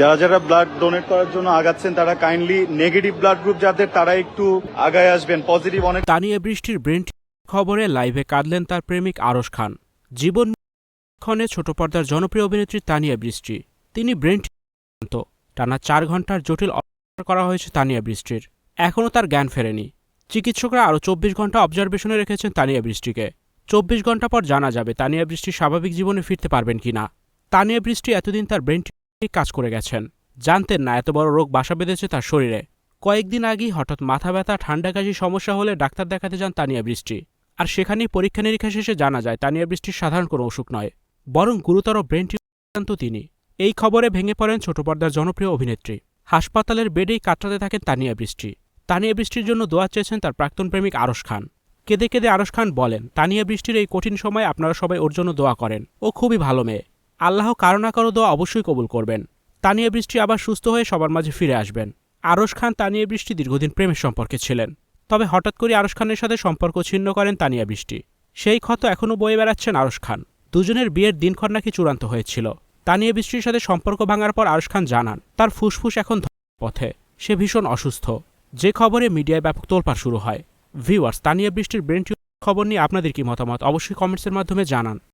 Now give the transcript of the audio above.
যারা যারা blood donate করার জন্য আগাচ্ছেন, তারা কাইন্ডলি নেগেটিভ ব্লাড গ্রুপ যাদের, তারা একটু আগায় আসবেন। পজিটিভ অনেক তানিয়া বৃষ্টির ব্রেন খবরে লাইভে কাঁদলেন তার প্রেমিক আরশ খান। জীবন ক্ষণে ছোট পর্দার জনপ্রিয় অভিনেত্রী তানিয়া বৃষ্টি। তিনি ব্রেন আক্রান্ত। টানা চার ঘণ্টার জটিল অপারেশন করা হয়েছে তানিয়া বৃষ্টির। এখনও তার জ্ঞান ফেরেনি। চিকিৎসকরা আরও চব্বিশ ঘণ্টা অবজারভেশনে রেখেছেন তানিয়া বৃষ্টিকে। চব্বিশ ঘণ্টা পর জানা যাবে তানিয়া বৃষ্টি স্বাভাবিক জীবনে ফিরতে পারবেন কিনা। তানিয়া বৃষ্টি এতদিন তার ব্রেন কাজ করে গেছেন। জানতেন না এত বড় রোগ বাসা বেঁধেছে তার শরীরে। কয়েকদিন আগেই হঠাৎ মাথা ব্যথা, ঠান্ডা কাশি সমস্যা হলে ডাক্তার দেখাতে যান তানিয়া বৃষ্টি। আর সেখানেই পরীক্ষা নিরীক্ষা শেষে জানা যায়, তানিয়া বৃষ্টির সাধারণ কোনো অসুখ নয়, বরং গুরুতর ব্রেন আক্রান্ত তিনি। এই খবরে ভেঙে পড়েন ছোট পর্দার জনপ্রিয় অভিনেত্রী। হাসপাতালের বেডেই কাতরাতে থাকেন তানিয়া বৃষ্টি। তানিয়া বৃষ্টির জন্য দোয়া চেয়েছেন তার প্রাক্তন প্রেমিক আরশ খান। কেঁদে কেঁদে আরশ খান বলেন, তানিয়া বৃষ্টির এই কঠিন সময় আপনারা সবাই ওর জন্য দোয়া করেন। ও খুবই ভালো মেয়ে। আল্লাহ কারও না কারও দোয়া অবশ্যই কবুল করবেন। তানিয়া বৃষ্টি আবার সুস্থ হয়ে সবার মাঝে ফিরে আসবেন। আরশ খান তানিয়া বৃষ্টি দীর্ঘদিন প্রেমের সম্পর্কে ছিলেন। তবে হঠাৎ করে আরশ খানের সাথে সম্পর্ক ছিন্ন করেন তানিয়া বৃষ্টি। সেই ক্ষত এখনও বয়ে বেড়াচ্ছেন আরশ খান। দুজনের বিয়ের দিনক্ষণ নাকি চূড়ান্ত হয়েছিল। তানিয়া বৃষ্টির সাথে সম্পর্ক ভাঙার পর আরশ খান জানান, তার ফুসফুস এখন পথে। সে ভীষণ অসুস্থ। যে খবরে মিডিয়ায় ব্যাপক তোলপাড় শুরু হয়। ভিউয়ার্স, তানিয়া বৃষ্টির ব্রেন খবর নিয়ে আপনাদের কি মতামত? অবশ্যই কমেন্টসের মাধ্যমে জানান।